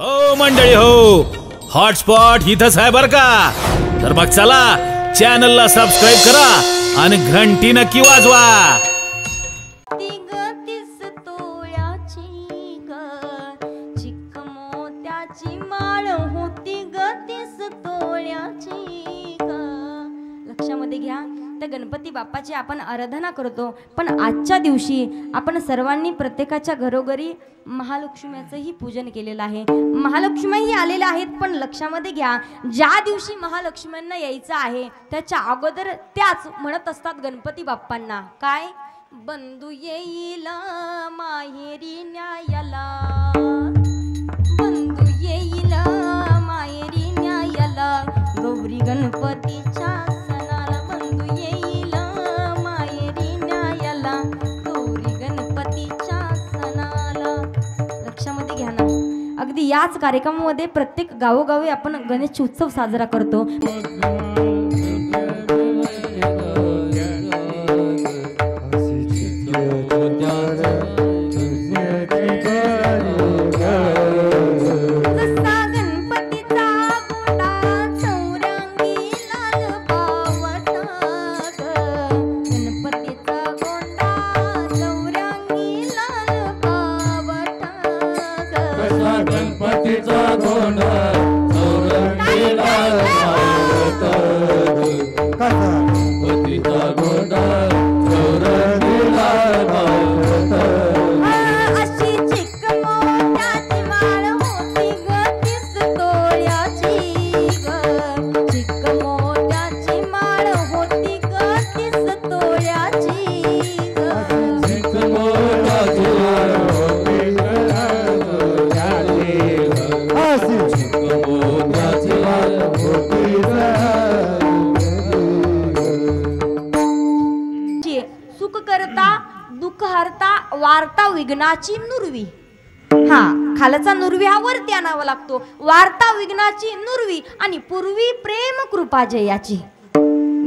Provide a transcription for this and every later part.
हो मंडळी हो. हॉटस्पॉट इथंच आहे बर का? तर मग चला चॅनलला सबस्क्राईब करा आणि घंटी नक्की वाजवा. तिगतीस तोळ्याची ग चिक होती गतीस तोळ्याची ग. लक्षामध्ये घ्या. तर गणपती बाप्पाची आपण आराधना करतो. पण आजच्या दिवशी आपण सर्वांनी प्रत्येकाच्या घरोघरी महालक्ष्म्याचंही पूजन केलेलं आहे. महालक्ष्मीही आलेल्या आहेत पण लक्षामध्ये घ्या ज्या दिवशी महालक्ष्म्यांना यायचं आहे त्याच्या अगोदर त्याच म्हणत असतात गणपती बाप्पांना. काय? बंधू येईल माहेरी न्यायाला. बंधू येईल माहेरी न्यायाला. गौरी गणपतीच्या याच कार्यक्रमामध्ये प्रत्येक गावोगावी आपण गणेश उत्सव साजरा करतो. करता दुःख हरता वार्ता विघ्नाची नुरवी. हा खालचा नुरवी हा वरती आणावा लागतो. वार्ता विघ्नाची नुरवी आणि पूर्वी प्रेम कृपा जयाची.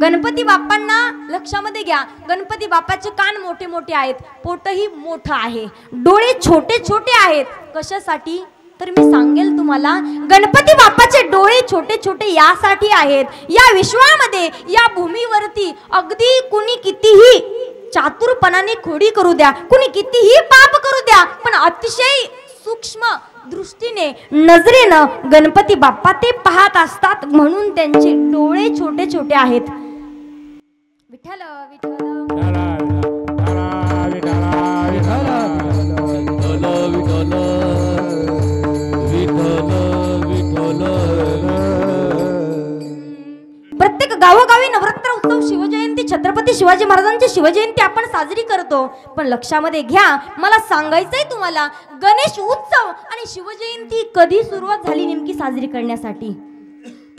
गणपती बाप्पांना लक्षामध्ये घ्या गणपती बाप्पाचे कान मोठे मोठे आहेत पोटही मोठं आहे. डोळे छोटे छोटे आहेत. कशासाठी? तर मी सांगेल तुम्हाला गणपती बाप्पाचे डोळे छोटे छोटे यासाठी आहेत. या विश्वामध्ये या भूमीवरती अगदी कुणी कितीही चातुरपणाने खोडी करू द्या. कुणी कितीही पाप करू द्या पण अतिशय सूक्ष्म दृष्टीने नजरेनं गणपती बाप्पा ते पाहत असतात म्हणून त्यांचे डोळे छोटे छोटे आहेत. विठ्ठल विठ्ठल. प्रत्येक गावोगावी नवरात्र उत्सव शिवजयंती छत्रपती शिवाजी महाराजांची शिवजयंती आपण साजरी करतो. पण लक्षामध्ये घ्या मला सांगायचंय तुम्हाला गणेश उत्सव आणि शिवजयंती कधी सुरुवात झाली नेमकी साजरी करण्यासाठी?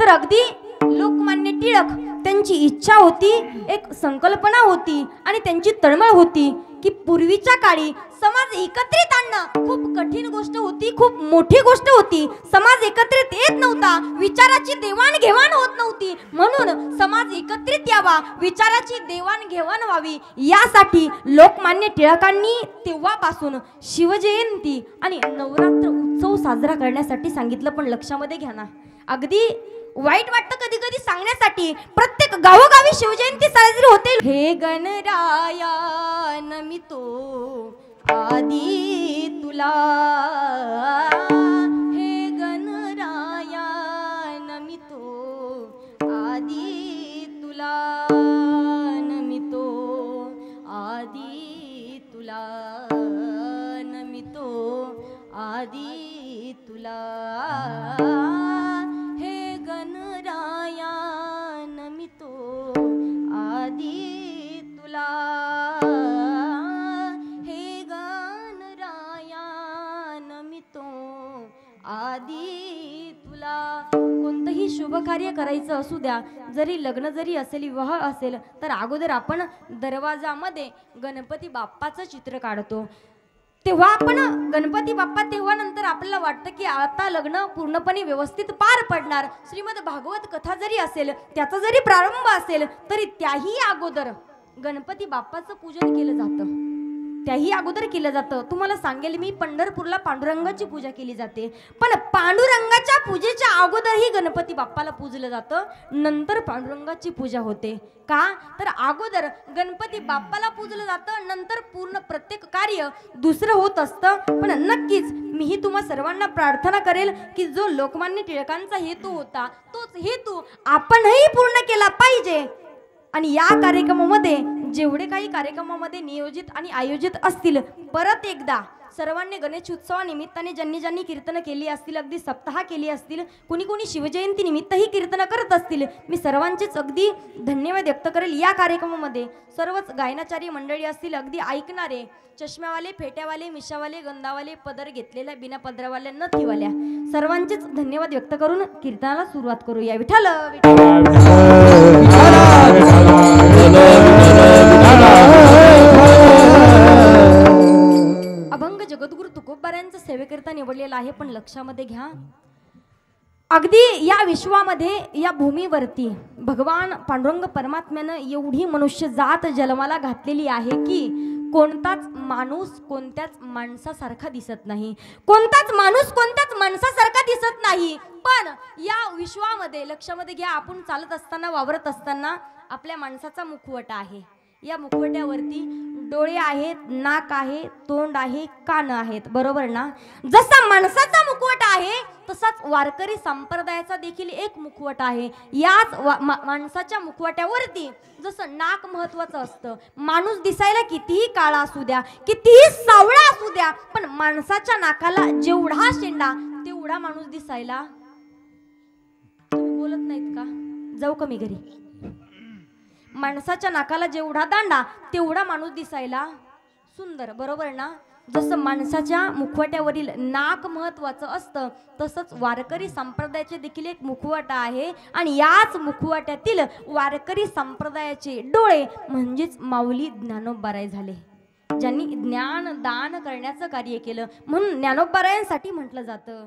तर अगदी लोकमान्य टिळक त्यांची इच्छा होती एक संकल्पना होती आणि त्यांची तळमळ होती. की पूर्वीच्या काळी समाज एकत्रित आणणं खूप कठीण गोष्ट होती खूप मोठी गोष्ट होती. समाज एकत्रित येत नव्हता विचाराची देवाणघेवाण होत नव्हती. म्हणून समाज एकत्रित यावा विचाराची देवाणघेवाण व्हावी यासाठी लोकमान्य टिळकांनी तेव्हापासून शिवजयंती आणि नवरात्र उत्सव साजरा करण्यासाठी सांगितलं. पण लक्षामध्ये घ्या ना अगदी वाईट वाटतं कधी कधी सांगण्यासाठी. प्रत्येक गावोगावी शिवजयंती साजरी होते. हे गणराया नमितो आदी तुला. हे गणराया नमितो आदी तुला. नमितो आदी तुला. नमितो आदी तुला. हे गणराया नमितो आदि तुला। हे गान गणराया नमितो आदि तुला। कोणतंही शुभ कार्य करायचं असू द्या जरी लग्न जरी असेल विवाह असेल तर अगोदर आपण दरवाजामध्ये गणपती बाप्पाचं चित्र काढतो. तेव्हा आपण गणपती बाप्पा तेव्हा नंतर आपल्याला वाटतं की आता लग्न पूर्णपणे व्यवस्थित पार पडणार. श्रीमद भागवत कथा जरी असेल त्याचा जरी प्रारंभ असेल तरी त्याही अगोदर गणपती बाप्पाचं पूजन केलं जातं. त्याही अगोदर केलं जातं. तुम्हाला सांगेल मी पंढरपूरला पांडुरंगाची पूजा केली जाते. पण पांडुरंगाच्या पूजेच्या अगोदरही गणपती बाप्पाला पूजलं जातं. नंतर पांडुरंगाची पूजा होते. का? तर अगोदर गणपती बाप्पाला पूजलं जातं नंतर पूर्ण प्रत्येक कार्य दुसरं होत असतं. पण नक्कीच मीही तुम्हा सर्वांना प्रार्थना करेल की जो लोकमान्य टिळकांचा हेतू होता तोच हेतू आपणही पूर्ण केला पाहिजे. आणि या कार्यक्रमामध्ये जेवढे काही कार्यक्रमामध्ये नियोजित आणि आयोजित असतील परत एकदा सर्वांनी गणेश उत्सवानिमित्ताने ज्यांनी ज्यांनी कीर्तनं केली असतील अगदी सप्ताह केली असतील कुणी कुणी शिवजयंती निमित्तही कीर्तनं करत असतील मी सर्वांचेच अगदी धन्यवाद व्यक्त करेल या कार्यक्रमामध्ये सर्वच गायनाचारी मंडळी असतील अगदी ऐकणारे चष्म्यावाले फेट्यावाले मिशावाले गंधावाले पदर घेतलेल्या बिना पदरावाल्या नथीवाल्या सर्वांचेच धन्यवाद व्यक्त करून कीर्तनाला सुरुवात करूया विठाल विठ्ठल. जगद्गुरु तुकोबाऱ्यांचं सेवेकरिता निवडलेला आहे पण लक्षामध्ये घ्या. अगदी या विश्वामध्ये या भूमीवरती भगवान पांडुरंग परमात्म्यानं एवढी मनुष्य जात जन्माला घातलेली आहे की कोणताच माणूस कोणत्याच माणसासारखा दिसत नाही. कोणताच माणूस कोणत्याच माणसासारखा दिसत नाही. पण या विश्वामध्ये लक्षामध्ये घ्या आपण चालत असताना वावरत असताना आपल्या माणसाचा मुखवटा आहे. या मुखवट्यावरती डोळे आहेत नाक आहे तोंड आहे कान आहेत. बरोबर ना? जसा माणसाचा मुखवटा आहे तसाच वारकरी संप्रदायाचा देखील एक मुखवटा आहे. याच माणसाच्या मुखवट्यावरती जसं नाक महत्वाचं असतं. माणूस दिसायला कितीही काळा असू द्या कितीही सावळा असू द्या पण माणसाच्या नाकाला जेवढा शेंडा तेवढा माणूस दिसायला तुम्ही बोलत नाहीत का? जाऊ का मी घरी? माणसाच्या नाकाला जेवढा दांडा तेवढा माणूस दिसायला सुंदर. बरोबर ना? जसं माणसाच्या मुखवट्यावरील नाक महत्वाचं असतं तसंच वारकरी संप्रदायाचे देखील एक मुखवटा आहे. आणि याच मुखवट्यातील वारकरी संप्रदायाचे डोळे म्हणजेच माऊली ज्ञानोबाराय झाले. ज्यांनी ज्ञान दान करण्याचं कार्य केलं. म्हणून ज्ञानोबारायांसाठी म्हटलं जातं.